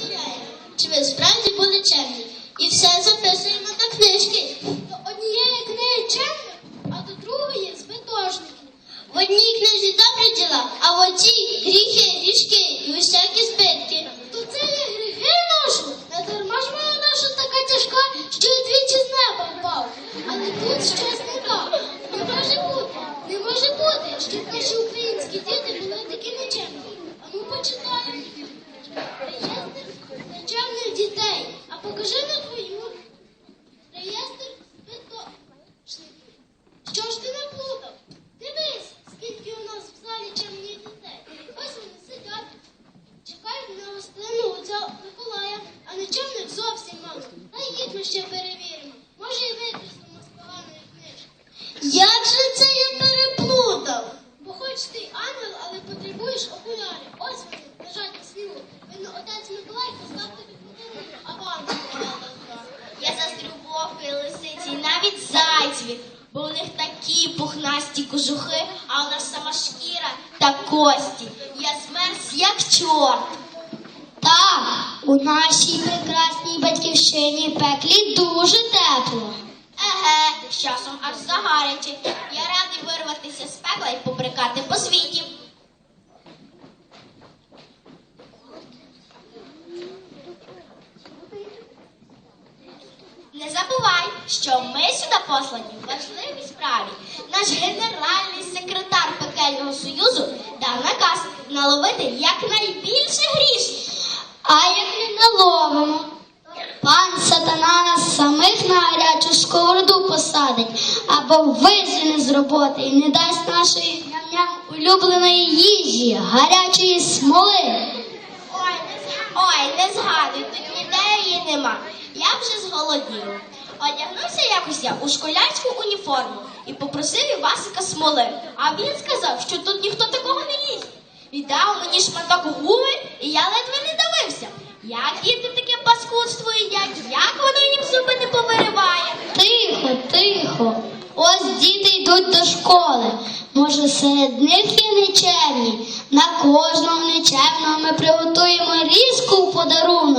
тебе. Чи ви справді були чемні? І все записуємо до книжки. До однієї книги чемні, а до другої збитожники. В одній книзі добрі діла, а в одній гріхи, річки і усякі збитки. То це є гріхи нашу. Не дарма ж моя наша така тяжка, що й двічі з неба впав. Але тут щось не так. Не може бути, не може бути, щоб наші українські діти були такі нечемні. А ну почитаємо. Реєстр нечемних дітей. А покажи на твою реєстр збитошників. Що ж ти наплутав? Дивись, скільки у нас в залі чемних дітей. Ось вони сидять, чекають на гостину отця Миколая, а нечемних зовсім мало. Та їх ми ще перевіримо. Може і витрусимо з поганої книжки. Як же це я переплутав? Бо хоч ти й ангел, але потребуєш окулярів. Ось вони лежать на снігу. Видно, отець Миколай послав тобі подарунок, а вам Я заздрю вовки, лисиці, і навіть зайцеві, бо у них такі пухнасті кожухи, а у нас сама шкіра та кості. Я змерз, як чорт. Так, у нашій прекрасній батьківщині пеклі дуже тепло. Еге, з часом аж загаряче. Я радий вирватися з пекла і побрикати по світі. Не забувай, що ми сюди послані в важливій справі. Наш генеральний секретар наловити якнайбільше грішників. А як не наловимо? Пан сатана нас самих на гарячу сковороду посадить або вижене з роботи і не дасть нашої ням улюбленої їжі, гарячої смоли. Ой, Ой, не згадуй, тут ніде її нема. Я вже зголодів. Одягнувся якось я у школярську уніформу і попросив Івасика смоли. А він сказав, що тут ніхто такого не їсть. Віддав мені шматок гуми, і я ледве не давився. Як діти таке паскудство їдять, як воно їм зуби не повириває. Тихо, тихо. Ось діти йдуть до школи. Може, серед них є нечемні. На кожного нечемного ми приготуємо різку в подарунок.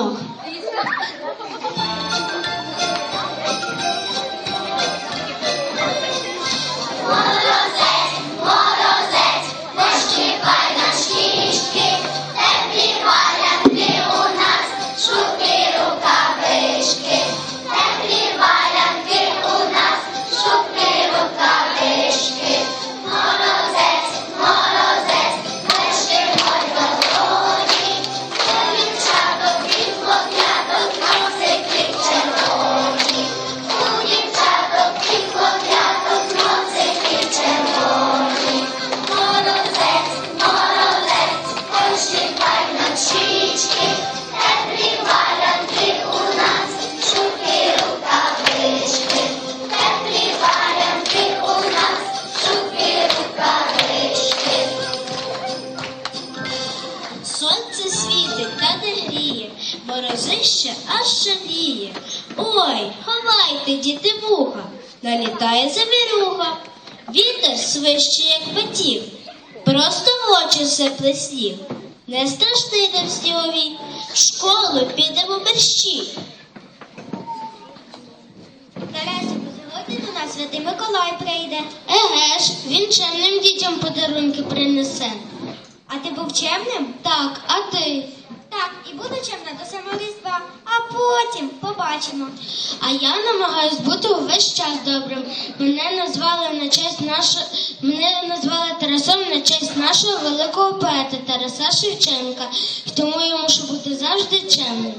Налітає завірюха. Вітер свище, як батів, просто в очі сипле сніг. Не страшний нам снігові, в школу підемо мерщі. Тарасику, сьогодні до нас святий Миколай прийде. Еге ж, він чемним дітям подарунки принесе. А ти був чемним? Так, а ти? Так, і буду чемна до самого Різдва, а потім побачимо. А я намагаюсь бути увесь час добрим. Мене назвали на честь нашого мене назвали Тарасом на честь нашого великого поета Тараса Шевченка. І тому я мушу бути завжди чемним.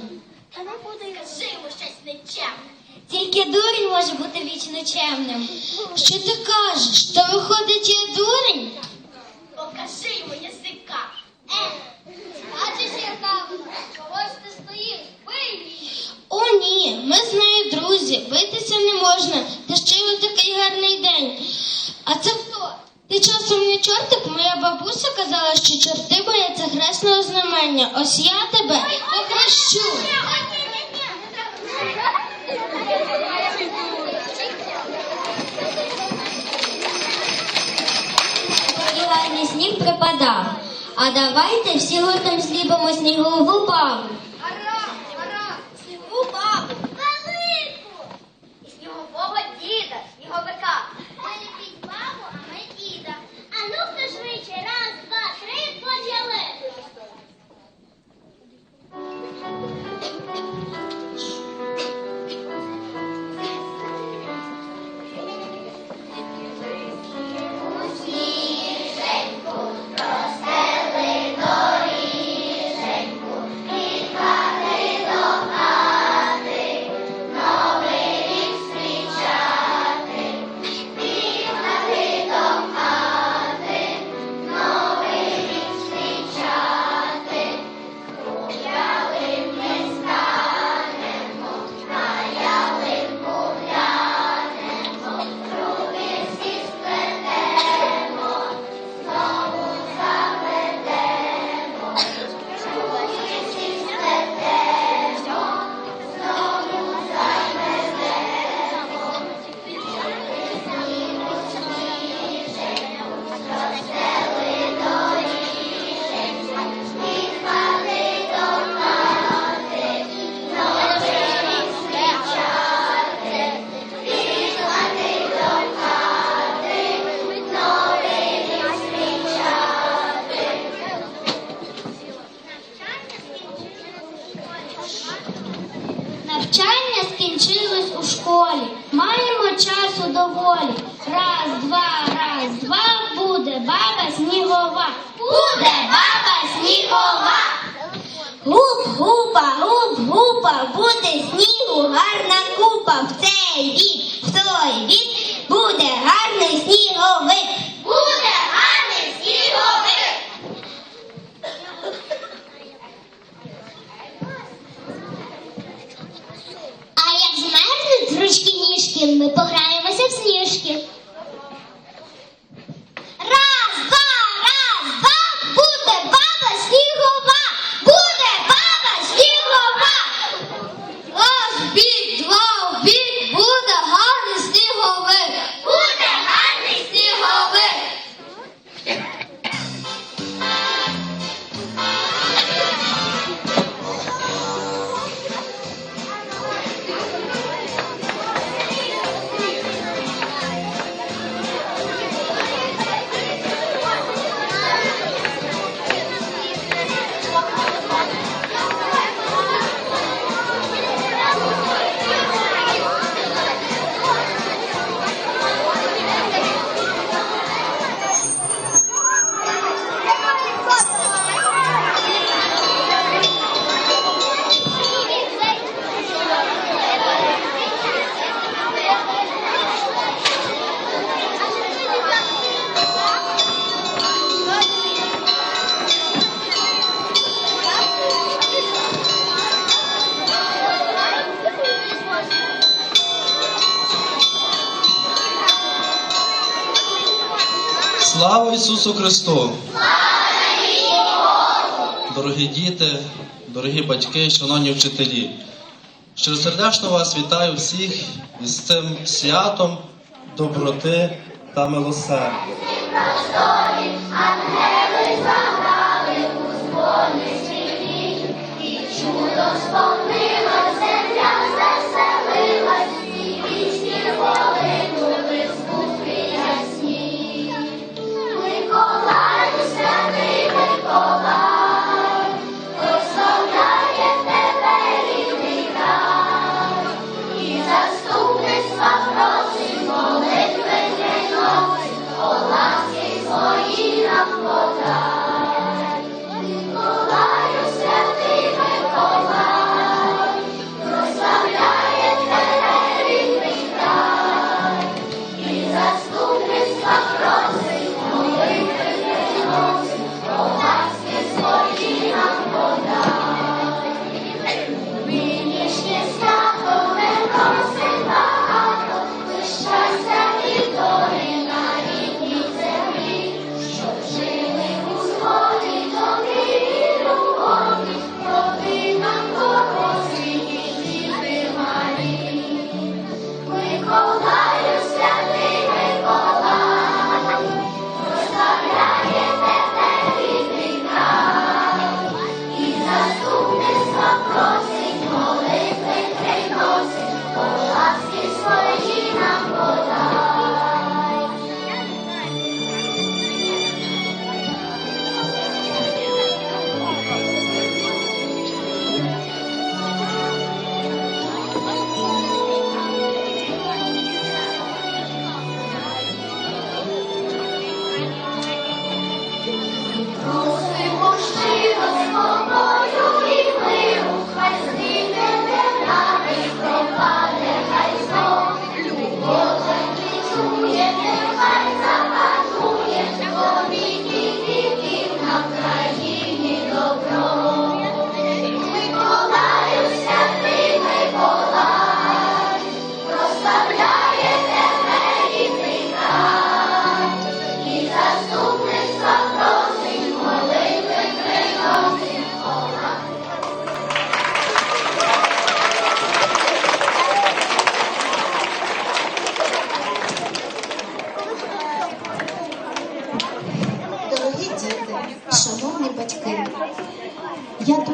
Та не буде кажи йому щось нечемне. Тільки дурень може бути вічно чемним. Що ти кажеш? То виходить, я дурень? Покажи йому язика. Е, Бачиш, яка вона? Чого ж ти стоїш? Бий О, ні, ми з нею друзі. Битися не можна. Та ще й у такий гарний день. А це хто? Ти часом не чортик? Моя бабуся казала, що чорти бояться хресного знамення. Ось я тебе похрещу. сніг припадав. А давайте всі гуртом зліпимо снігову бабу. Гупа, гуп, гупа, буде снігу гарна купа. В цей бік, в той бік буде гарний сніговик. Буде гарний сніговик. А як змерзнуть ручки ніжки, ми пограємося Слава Ісусу Христу! Дорогі діти, дорогі батьки, шановні вчителі, щиросердечно вас вітаю всіх із цим святом доброти та милосердя.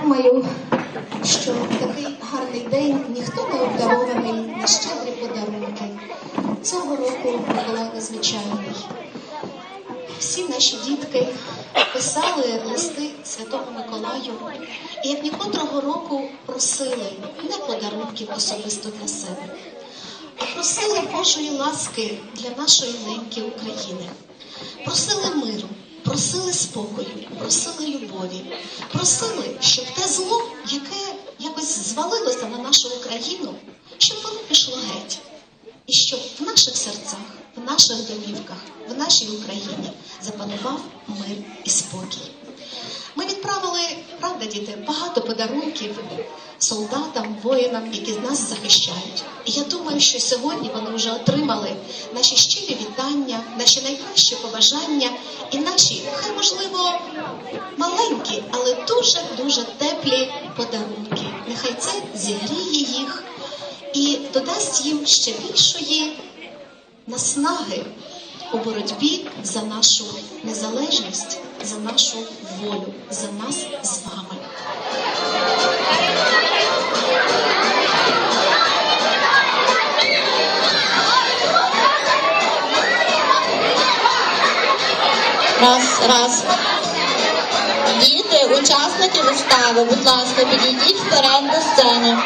думаю, що такий гарний день ніхто не обдарований на щедрі подарунки. Цього року була незвичайний. Всі наші дітки писали листи Святому Миколаю і як нікотрого року просили не подарунків особисто для себе, а просили Божої ласки для нашої неньки України, просили миру просили спокою, просили любові, просили, щоб те зло, яке якось звалилося на нашу Україну, щоб воно пішло геть. І щоб в наших серцях, в наших домівках, в нашій Україні запанував мир і спокій. Ми відправили, правда, діти, багато подарунків солдатам, воїнам, які нас захищають. І я думаю, що сьогодні вони вже отримали наші щирі вітання, наші найкращі побажання і наші, хай можливо, маленькі, але дуже дуже теплі подарунки. Нехай це зігріє їх і додасть їм ще більшої наснаги у боротьбі за нашу незалежність, за нашу волю, за нас з вами. Раз, раз. Діти, учасники вистави, будь ласка, підійдіть вперед до сцени.